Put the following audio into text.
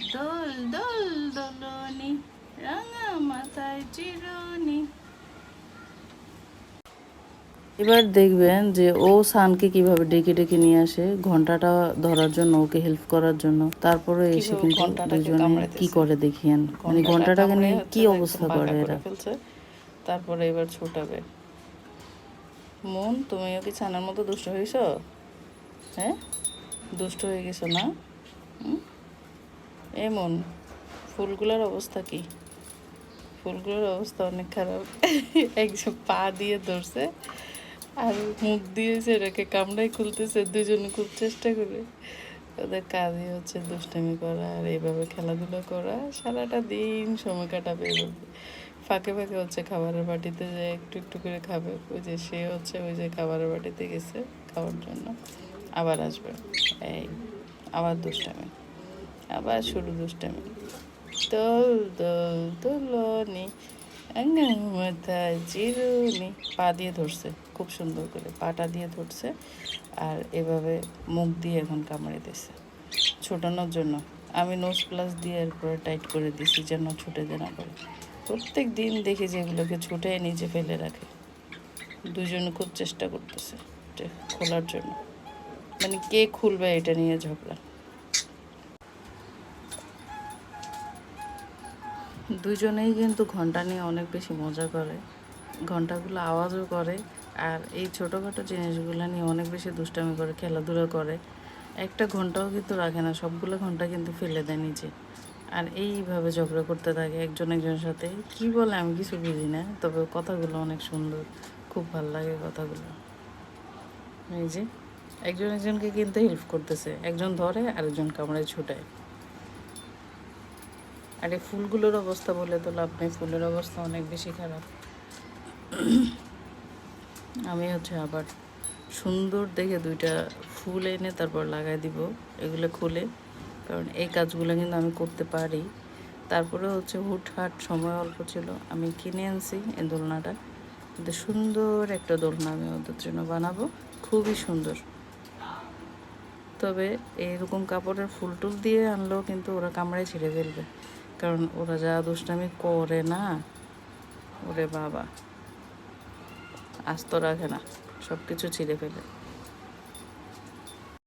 দোল দোল দোলনি রাঙা মাথায় চিরনি। এবার দেখবেন যে ও সানকে কীভাবে ডেকে ডেকে নিয়ে আসে ঘন্টাটা ধরার জন্য ওকে হেল্প করার জন্য। তারপরে এসে কিন্তু দুজনে কি করে দেখিয়েন? মানে ঘন্টাটাকে নিয়ে কি অবস্থা করে এরা? তারপরে এবার ছোটাবে। মন তুমিও কি ছানার মতো দুষ্ট হয়েছ হ্যাঁ? দুষ্ট হয়ে গেছো না? হুম? এ মন ফুলগুলোর অবস্থা কি? ফুলগুলোর অবস্থা অনেক খারাপ। একজন পা দিয়ে ধরছে আর মুখ দিয়েছে এটাকে কামড়াই খুলতেছে, দুজনে খুব চেষ্টা করে। ওদের কাজই হচ্ছে দুষ্টামি করা আর এইভাবে খেলাধুলা করা। সারাটা দিন সময় কাটাবে ফাঁকে ফাঁকে হচ্ছে খাবারের বাটিতে যে একটু একটু করে খাবে। ওই যে সে হচ্ছে ওই যে খাবারের বাটিতে গেছে খাওয়ার জন্য। আবার আসবে। এই, আবার দুষ্টামি। আবার শুরু দুষ্টামি। দোল দোল দোলনি চিরুনি। পা দিয়ে ধরছে, খুব সুন্দর করে পাটা দিয়ে ধরছে আর এভাবে মুখ দিয়ে এখন কামড়ে দিছে। ছোটানোর জন্য। আমি নোজ প্লাস দিয়ে এরপরে টাইট করে দিছি যেন ছুটে না পারে। প্রত্যেক দিন দেখি যে এগুলোকে ছুটে নিচে ফেলে রাখে। দুজনে খুব চেষ্টা করতেছে খোলার জন্য। মানে কে খুলবে এটা নিয়ে ঝগড়া। দুজনেই কিন্তু ঘণ্টা নিয়ে অনেক বেশি মজা করে। ঘন্টাগুলো আওয়াজও করে। আর এই ছোটোখাটো জিনিসগুলো নিয়ে অনেক বেশি দুষ্টামি করে, খেলাধুলা করে। একটা ঘন্টাও কিন্তু রাখে না, সবগুলো ঘণ্টা কিন্তু ফেলে দেয় নিচে আর এইভাবে ঝগড়া করতে থাকে একজন একজনের সাথে। কি বলে আমি কিছু বুঝি না, তবে কথাগুলো অনেক সুন্দর। খুব ভালো লাগে কথাগুলো। এই যে, একজন একজনকে কিন্তু হেল্প করতেছে। একজন ধরে, আরেকজন কামড়ায় ছুটায়। আর এই ফুলগুলোর অবস্থা বলে তো লাভ নেই, ফুলের অবস্থা অনেক বেশি খারাপ। আমি হচ্ছে আবার সুন্দর দেখে দুইটা ফুল এনে তারপর লাগাই দিব, এগুলো খুলে। কারণ এই কাজগুলো কিন্তু আমি করতে পারি। তারপরে হচ্ছে হুটহাট সময় অল্প ছিল, আমি কিনে আনছি এই দোলনাটা। কিন্তু সুন্দর একটা দোলনা আমি ওদের জন্য বানাবো, খুবই সুন্দর। তবে এরকম কাপড়ের ফুল টুল দিয়ে আনলেও কিন্তু ওরা কামড়ায় ছিঁড়ে ফেলবে। কারণ ওরা যা দুষ্টামি করে না, ওরে বাবা, আস্ত রাখে না সব কিছু ছিঁড়ে ফেলে।